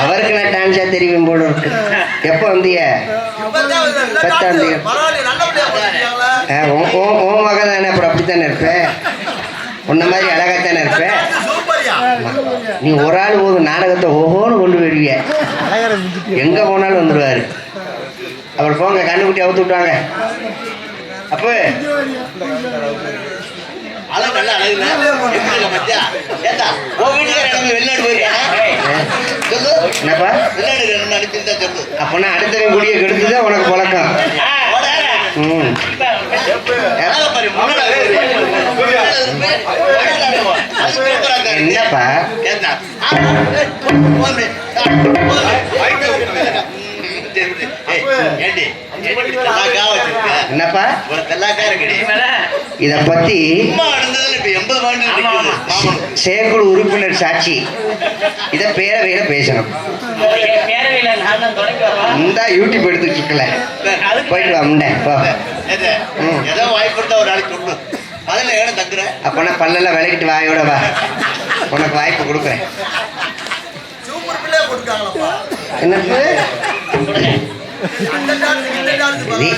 அவருக்கு நான் டான்ஸா தெரியும் போல இருக்கு. எப்போ வந்தீங்க பத்தாம் தேதி மகன் தானே அப்புறம் அப்படித்தானே இருப்பேன் உன்ன மாதிரி அழகாத்தானே இருப்பேன் நீ ஒரு ஆள் ஒரு நாடகத்தை ஓஹோன்னு கொண்டு போயிடுவீங்க எங்க போனாலும் வந்துடுவாரு அப்புறம் போங்க கண்ணுக்குட்டி அவுத்து விட்டாங்க அப்போ அழகு நல்ல அழகுல எப்படி இருக்க மத்தியா ஏத்தா உன் வீட்டுக்கார எனக்கு வெளிநாடு போயிருக்கானா சொல்லு என்னப்பா வெளிநாடு அனுப்பியிருந்தா சொல்லு அப்போனா அடுத்தவன் குடியை கெடுத்துதான் உனக்கு பழக்கம் ம். என்னப்பா என்னப்பா? ஒரு தெல்லாக்கா இருக்குடி. இத பத்தி. செயற்குழு உறுப்பினர் சாட்சி. இத பேரவையில பேசணும். இந்த யூடியூப் எடுத்துட்டு இருக்கல போயிட்டு வா முண்டை போ. ஏதோ வாய்ப்பு இருந்தா ஒரு நாளைக்கு சொல்லு அதுல ஏன தங்குற அப்போனா பல்லெல்லாம் விளக்கிட்டு வாயோட வா. உனக்கு வாய்ப்பு கொடுக்குறேன். என்னப்பு சரி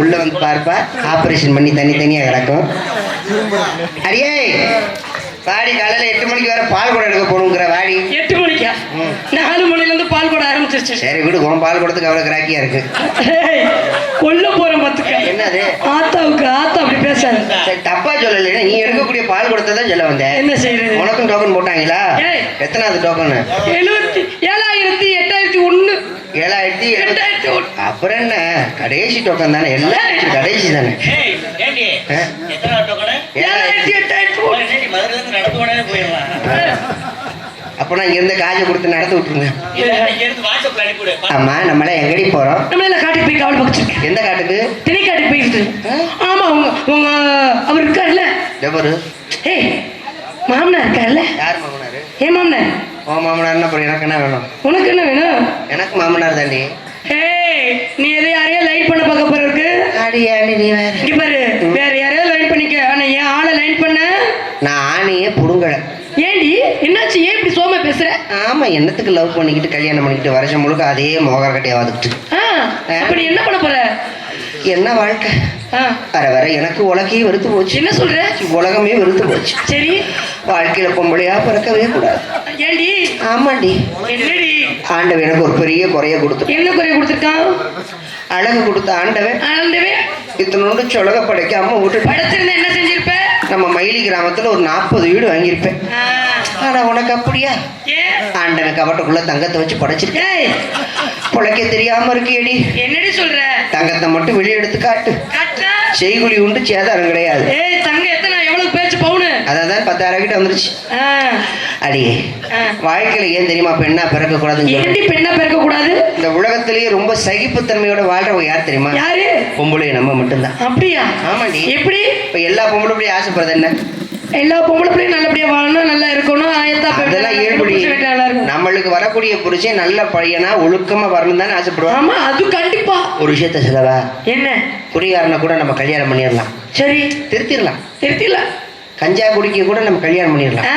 உள்ள வந்து பார்ப்பா. ஆபரேஷன் பண்ணி தனித்தனியா கிடக்கும். அடியே! வாடி காலையில எட்டு மணிக்கு வேற பால் குடம் எடுக்க போகணுங்கிற வாடி. எட்டு மணிக்கா. நாலு மணில இருந்து பால் கூட ஆரம்பிச்சிருச்சு. சரி விடு. உன் பால் குடத்துக்கு அவ்வளோ கிராக்கியா இருக்கு. கொல்ல போறேன் பாத்துக்க என்னது? ஆத்தாவுக்கு ஆத்தா அப்படி பேசாது. சரி தப்பா சொல்லல நீ எடுக்கக்கூடிய பால் குடத்தை தான் சொல்ல வந்தேன் என்ன செய்யறது உனக்கும் டோக்கன் போட்டாங்களா? ஏய். எத்தனாவது டோக்கன் எழுபத்தி அப்புறம் என்ன? கடைசி டோக்கன் தானே? எல்லாம் கடைசி தானே? அப்போ நான் இங்கிருந்து காஜை கொடுத்து நடத்தி விட்டுருங்க. ஆமா நம்மள எங்கடி போறோம்? நம்ம எல்லாம் காட்டுக்கு போய் கவலை பக்கிச்சிருக்கு எந்த காட்டுக்கு? திணை காட்டுக்கு போயிருக்கு ஆமா உங்க உங்க அவர் இருக்காருல்ல. ஜபரு ஏய் மாமனார் இருக்காருல்ல. யார் மாமனாரு? ஏ மாமனார்? ஓ மாமனார் என்ன அப்புறம் எனக்கு என்ன வேணும்? உனக்கு என்ன வேணும்? எனக்கு மாமனார் தாண்டி. ஏய் நீ எதை யாரையோ லைட் பண்ண பார்க்க போற இருக்கு? நீ வேற. இங்க பாரு வேற யாரையோ லைன் பண்ணிக்க. ஆனா ஏன் ஆளை லைன் பண்ண? நான் ஆணையே புடுங்கலை. ஏண்டி என்னாச்சு? ஏன் இப்படி சோமா பேசுற? ஆமா என்னத்துக்கு லவ் பண்ணிக்கிட்டு கல்யாணம் பண்ணிக்கிட்டு வருஷம் முழுக்க அதே மோகர கட்டையா வந்துக்கிட்டு ஆ அப்ப நீ என்ன பண்ண போற? என்ன வாழ்க்கை? வர வர எனக்கு உலகையே வெறுத்து போச்சு. என்ன சொல்ற? உலகமே வெறுத்து போச்சு. சரி. வாழ்க்கையில பொம்பளையா பிறக்கவே கூடாது. ஏண்டி ஆமாண்டி. என்னடி? ஆண்டவன் எனக்கு ஒரு பெரிய குறைய கொடுத்து என்ன குறைய கொடுத்துருக்கான் அழகு கொடுத்த ஆண்டவன் ஆண்டவே இத்தனோண்டு சொலக படைக்காம விட்டுட்டு படைச்சிருந்தா என்ன செஞ்சிருப்ப? நம்ம மயிலி கிராமத்துல ஒரு நாற்பது வீடு வாங்கியிருப்பேன். ஆனா உனக்கு அப்படியா? ஆண்டவன் கவட்டுக்குள்ள தங்கத்தை வச்சு படைச்சிருக்கேன் பிழைக்க தெரியாம இருக்கியடி. என்னடி சொல்ற? தங்கத்தை மட்டும் வெளியே எடுத்து காட்டு. கட்டா? செய்குழி உண்டு சேதாரம் கிடையாது ஏய் தங்க எத்தனை எவ்வளவு பேச்சு பவுனு அதான் பத்தாயிரம் கிட்ட வந்துருச்சு. ஆ. வாழ்க்கையில ஏன் தெரியுமா பெண்ணா பிறக்க. ஏண்டி பெண்ணா பிறக்க கூடாது இந்த உலகத்திலேயே ரொம்ப சகிப்புத்தன்மையோட வாழ்றவங்க யார் தெரியுமா? யாரு? பொம்பளை நம்ம மட்டும்தான். அப்படியா? ஆமாடி எப்படி? இப்ப எல்லா பொம்பளை ஆசைப்படுறது என்ன? எல்லா பொம்பளை பிள்ளையும் நல்லபடியா வாழணும் நல்லா இருக்கணும். அதெல்லாம் ஏற்படி நம்மளுக்கு வரக்கூடிய புருஷன் நல்ல பையனா ஒழுக்கமா வரணும் தானே ஆசைப்படுவோம் ஆமா அது கண்டிப்பா. ஒரு விஷயத்த சொல்லவா? என்ன? குடிகாரனை கூட நம்ம கல்யாணம் பண்ணிடலாம். சரி. திருத்திடலாம். திருத்தில கஞ்சா குடிக்க கூட நம்ம கல்யாணம் பண்ணிடலாம்.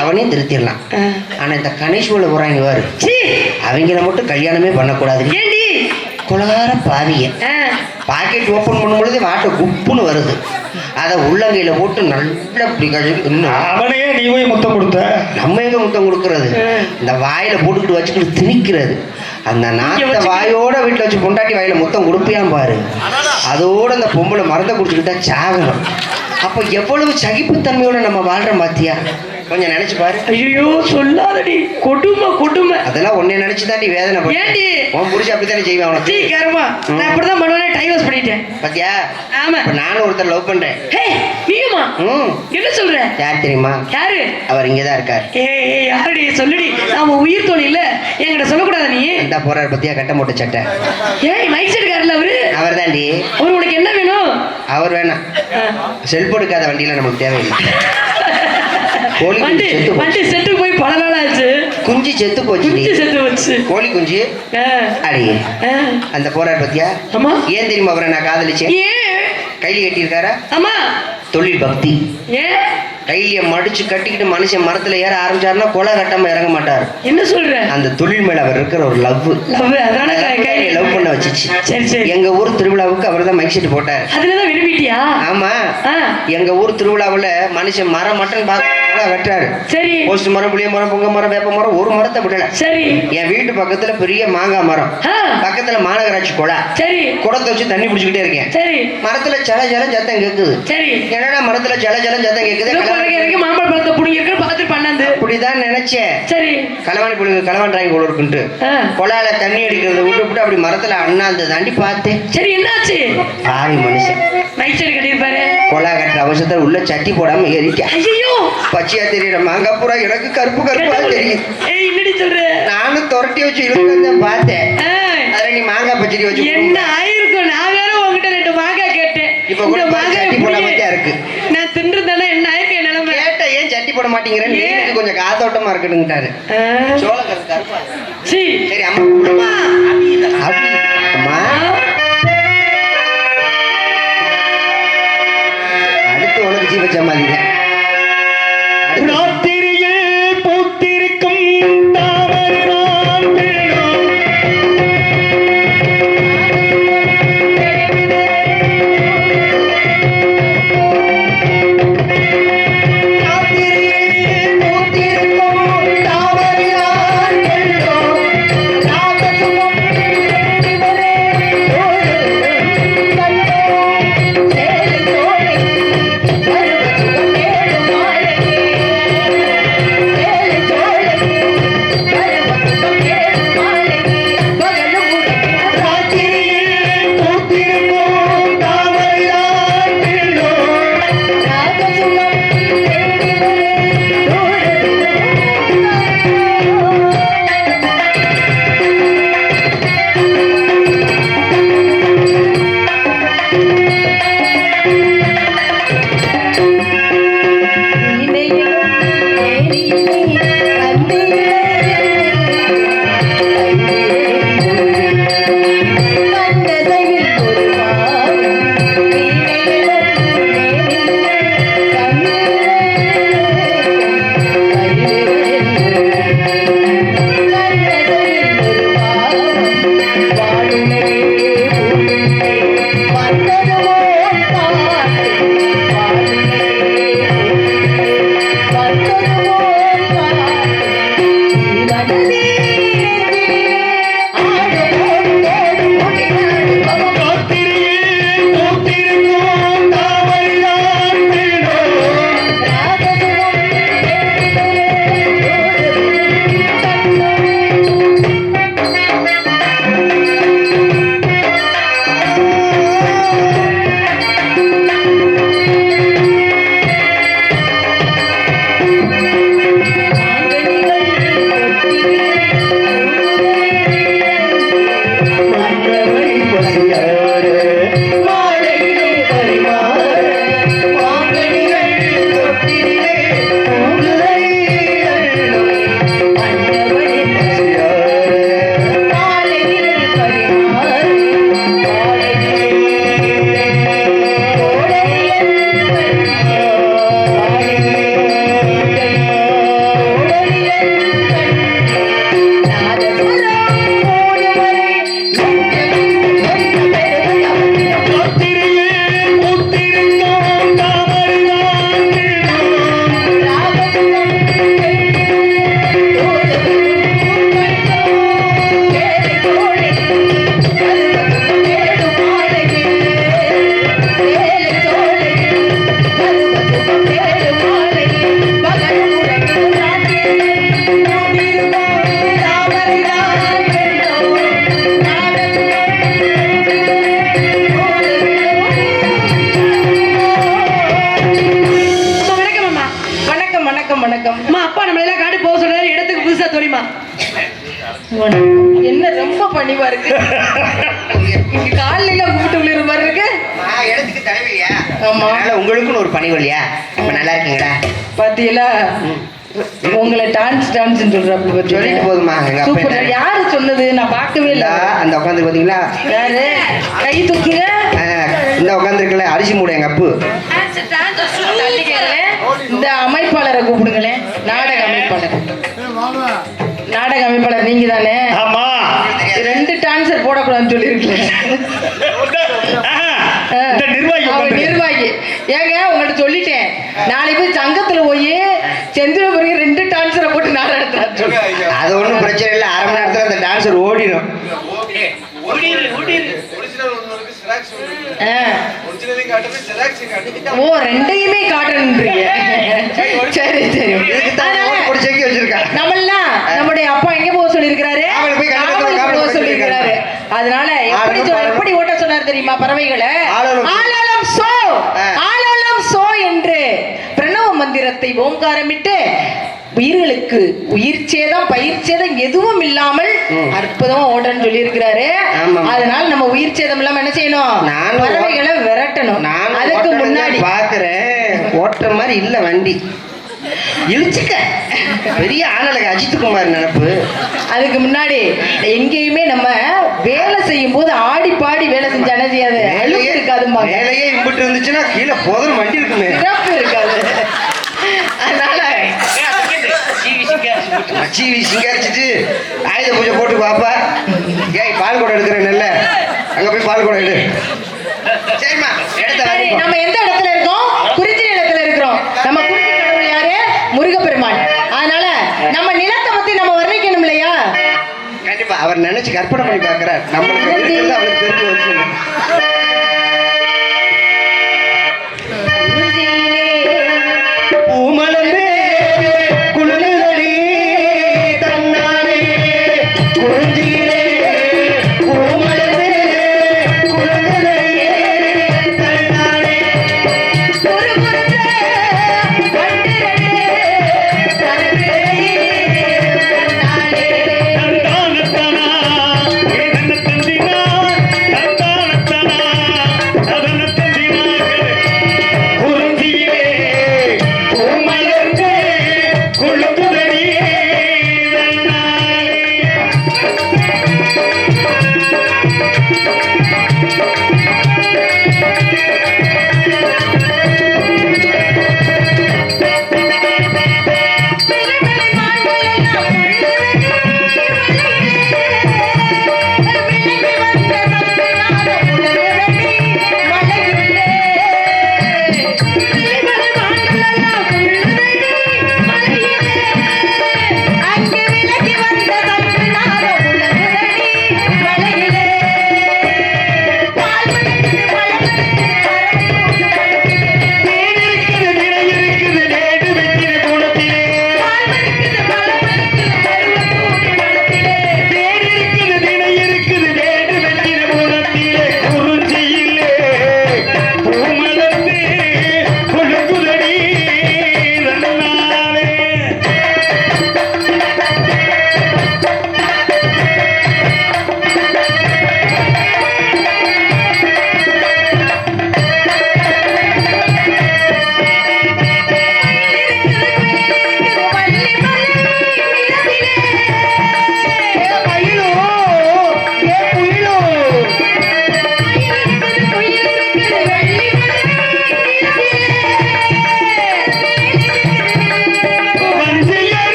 அவனையும் திருத்திடலாம். ஆனா இந்த கணேஷ்வல போறாங்க சீ. அவங்கள மட்டும் கல்யாணமே பண்ணக்கூடாது. குலகார பாவிய பாக்கெட் ஓப்பன் பண்ணும் பொழுது வாட்டை குப்புன்னு வருது. அதை உள்ளங்கையில போட்டு நல்லா அவனையே நீ போய் முத்தம் கொடுத்த. நம்ம எங்க முத்தம் கொடுக்கறது? இந்த வாயில போட்டுக்கிட்டு வச்சுக்கிட்டு திணிக்கிறது. அந்த நாத்த வாயோட வீட்டுல வச்சு பொண்டாட்டி வாயில முத்தம் கொடுப்பியாம் பாரு. அதோட அந்த பொம்பளை மரத்தை குடிச்சுக்கிட்டா சாகணும். அப்ப எவ்வளவு சகிப்புத்தன்மையோட நம்ம வாழ்றோம் பாத்தியா? கொஞ்சம் நினைச்சு பாரு. ஐயோ சொல்லாதடி. கொடுமை கொடுமை. அதெல்லாம் உன்னை நினைச்சு தாண்டி வேதனை. ஏண்டி? உன் புடிச்சு அப்படித்தானே செய்வேன் உனக்கு? கருமா. நான் இப்படிதான் பண்ணுவேனே டைவர்ஸ் பண்ணிட்டேன். பாத்தியா? ஆமா. இப்ப நானும் ஒருத்தர் லவ் பண்றேன். ஹே நீயுமா? ம். என்ன சொல்ற? யார் தெரியுமா? யாரு? அவர் இங்கதான் இருக்கார். ஏய் யாருடி? சொல்லுடி. நாம உயிர் தோழி இல்ல. என்கிட்ட சொல்லக்கூடாதா நீ? இந்த போறாரு பத்தியா கட்ட மூட்டை சட்டை. ஏய் மைக் செட் இருக்காருல்ல அவரு? அவர் தாண்டி அவரு உனக்கு என்ன வேணும்? அவர் வேணாம். செல்ஃப் எடுக்காத வண்டியில நமக்கு தேவையில்லை. வண்டி குஞ்சு செத்து போச்சு. போய் பல நாள் ஆச்சு. குஞ்சு செத்து போச்சு குஞ்சு செத்து வச்சு கோழி குஞ்சு? அடி. அந்த போறாரு பத்தியா? ஆமா ஏன் தெரியுமா அவரை நான் காதலிச்சேன்? கையில கட்டியிருக்காரா? ஆமா தொழில் பக்தி. ஏன் கையில மடிச்சு கட்டிக்கிட்டு மனுஷன் மரத்துல ஏற ஆரம்பிச்சாருன்னா கொலை கட்டாம இறங்க மாட்டார். என்ன சொல்ற? அந்த தொழில் மேல அவர் இருக்கிற ஒரு லவ். லவ் அதான லவ் பண்ண வச்சுச்சு. சரி சரி. எங்க ஊர் திருவிழாவுக்கு அவர் தான் மைக் செட் போட்டார். அதுலதான் விரும்பிட்டியா ஆமா. எங்க ஊர் திருவிழாவுல மனுஷன் மரம் மட்டும் வெட்டுறாரு. சரி. போஸ்ட் மரம் புளிய மரம் பொங்க மரம் வேப்ப மரம் ஒரு மரத்தை விடல சரி. என் வீட்டு பக்கத்துல பெரிய மாங்காய் மரம். பக்கத்துல மாநகராட்சி குழா சரி. குடத்தை வச்சு தண்ணி பிடிச்சிக்கிட்டே இருக்கேன். சரி. மரத்துல சல சல சத்தம் கேக்குது. சரி. என்னடா மரத்துல சல சல சத்தம் கேக்குது? மாம்பழ பழத்தை புடிங்க இருக்க பார்த்து பண்ணாந்து. அப்படிதான் நினைச்சேன். சரி. களவாணி புழுங்க களவான் டிராயிங் போல இருக்குன்ட்டு. குழால தண்ணி அடிக்கிறத விட்டு விட்டு அப்படி மரத்துல அண்ணாந்து தாண்டி பார்த்தேன். சரி என்னாச்சு? பாவி மனுஷன். சைடு கட்டியிருப்பாரு கொலா கட்டுற அவசரத்துல உள்ள சட்டி போடாம ஏறிட்டேன் ஐயோ பச்சையா தெரியற மாங்காய் பூரா எனக்கு கருப்பு கருப்பா தெரியுது. ஏய் என்னடி சொல்ற? நானும் துரட்டி வச்சு இழுத்து பார்த்தேன். அதுல நீ மாங்காய் பச்சடி வச்சு என்ன ஆயிருக்கும் நான் வேற உங்ககிட்ட ரெண்டு மாங்காய் கேட்டேன். இப்ப கூட மாங்காய் சட்டி போட இருக்கு. நான் தின்றுதானே என்ன ஆயிருக்கு என் நிலைமை? கேட்ட ஏன் சட்டி போட மாட்டேங்கிறேன் ஏன்? நீருக்கு கொஞ்சம் காத்தோட்டமா இருக்கணுங்கிட்டாரு சோளக்கரு கருப்பா. சரி அம்மா. जीव जमल है। என்ன ரொம்ப பணிவா இருக்கு? காலையில கூப்பிட்டு விழுற மாதிரி இருக்கு. இடத்துக்கு தலைவியா ஆமா. அதனால உங்களுக்குன்னு ஒரு பணிவழியா இப்ப நல்லா இருக்கீங்களா? பாத்தீங்களா? உங்களை டான்ஸ் டான்ஸ் சொல்றாப்ல சொல்லிட்டு போதுமா சூப்பர். யாரு சொன்னது? நான் பார்க்கவே இல்ல. அந்த உட்காந்து பாத்தீங்களா? யாரு? கை தூக்குங்க இந்த உட்காந்துருக்கல அரிசி மூட எங்க அப்பு. இந்த அமைப்பாளரை கூப்பிடுங்களேன். நாடக அமைப்பாளர் நாடக அமைப்பாளர் நீங்க தானே ஆமா. ரெண்டு டான்சர் போடக்கூடாதுன்னு சொல்லியிருக்கேன் நிர்வாகி அவர் உட்கார்ந்திருக்காரு. நிர்வாகி. ஏங்க உங்கள்ட்ட சொல்லிட்டேன். நாளைக்கு போய் சங்கத்துல போய் செந்திரபுரி ரெண்டு டான்சரை போட்டு சொல்லு. அது ஒன்றும் பிரச்சனை இல்லை. அரை மணி நேரத்தில் அந்த டான்ஸர் ஓடிடும். ஆ. ஓ ரெண்டையுமே காட்டணுன்றீங்க. சரி சரி. நம்மெல்லாம் நம்முடைய சொல்லியிருக்கிறாரு. சொல்லியிருக்கிறாரு. அதனால எப்படி. எப்படி ஓட்ட சொன்னார் தெரியுமா பறவைகளை? சோ. சோ. என்று பிரணவ மந்திரத்தை ஓங்காரமிட்டு உயிர்களுக்கு உயிர் சேதம் பயிர் சேதம் எதுவும் இல்லாமல். அற்புதமா ஓட்டன்னு சொல்லி இருக்கிறாரு. அதனால நம்ம உயிர் சேதம் இல்லாம என்ன செய்யணும்? பறவைகளை விரட்டணும். அதுக்கு முன்னாடி பாக்குறேன். ஓட்டுற மாதிரி இல்ல வண்டி. இழுச்சுக்க பெரிய ஆனலக அஜித் குமார் நினப்பு. அதுக்கு முன்னாடி எங்கேயுமே நம்ம வேலை செய்யும் போது ஆடி பாடி வேலை செஞ்சா என்ன செய்யாது அழுப்பு இருக்காதும்பாங்க. மேலேயே இம்பிட்டு இருந்துச்சுன்னா கீழே போதும் வண்டி இருக்குமே. சிறப்பு இருக்காது. அதனால சீவி சிங்காரிச்சிட்டு ஆயுத பூஜை போட்டு பாப்பா. ஏய் பால் குடம் எடுக்கிறேன் நல்ல. அங்க போய் பால் குடம் எடு. சரிம்மா இடத்த சரி வாங்கிக்கோ. நம்ம எந்த இடத்துல இருக்கோம் குறிச்சி நிலத்துல இருக்கிறோம் நம்ம குறிச்சி கடவுள் யாரு முருகப்பெருமான் அதனால நம்ம நிலத்தை பத்தி நம்ம வர்ணிக்கணும் இல்லையா கண்டிப்பா அவர் நினைச்சு கற்பனை பண்ணி பாக்குறார் நம்மளுக்கு இருக்கிறது அவளுக்கு தெரிஞ்சு வச்சு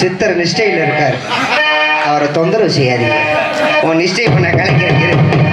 சித்தர் நிஷ்டையில் இருக்கார். அவரை தொந்தரவு செய்யாதீங்க. உன் நிஷ்டை பண்ண கலைக்கிறேன்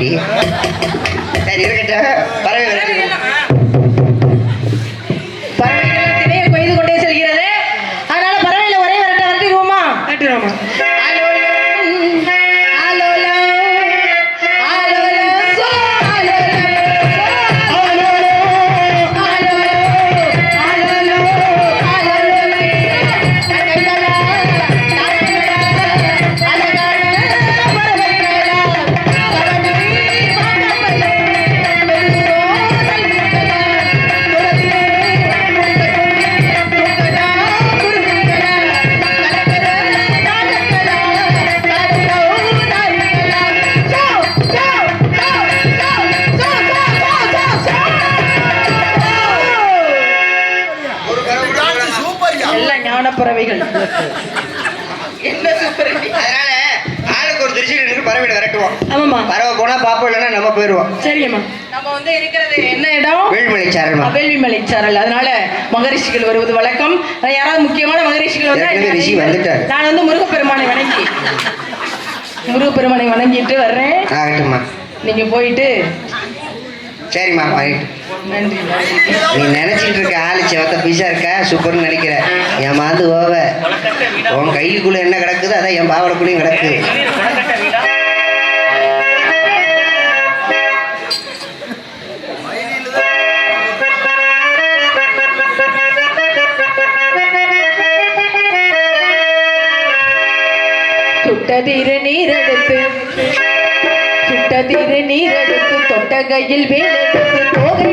community பறவையை விரட்டுவோம். ஆமாம்மா. பறவை போனா பாப்போம் இல்லைன்னா நம்ம போயிடுவோம் சரியம்மா நம்ம வந்து இருக்கிறது என்ன இடம்? வேல்மலை சாரமா வேள்வி மலைச்சாரல் அதனால மகரிஷிகள் வருவது வழக்கம். யாராவது முக்கியமான மகரிஷிகள் வந்தா ரிஷி வந்துட்டாரு. நான் வந்து முருகப்பெருமானை வணங்கி. முருகப்பெருமானை வணங்கிட்டு வர்றேன். ஆகட்டும்மா. நீங்க போயிட்டு சரிம்மா நன்றி. நீ நினைச்சிட்டு இருக்க ஆளு செவத்த பீஸா இருக்கா? சூப்பர்னு நினைக்கிற. என் மாந்து ஓவ. உன் கையிலுக்குள்ள என்ன கிடக்குது அதான் என் பாவடக்குள்ளேயும் கிடக்கு. சுட்டதிரு நீரெடுத்து சுட்டதிரு நீரெடுத்து தொட்டகையில் வேலெடுத்து தோகை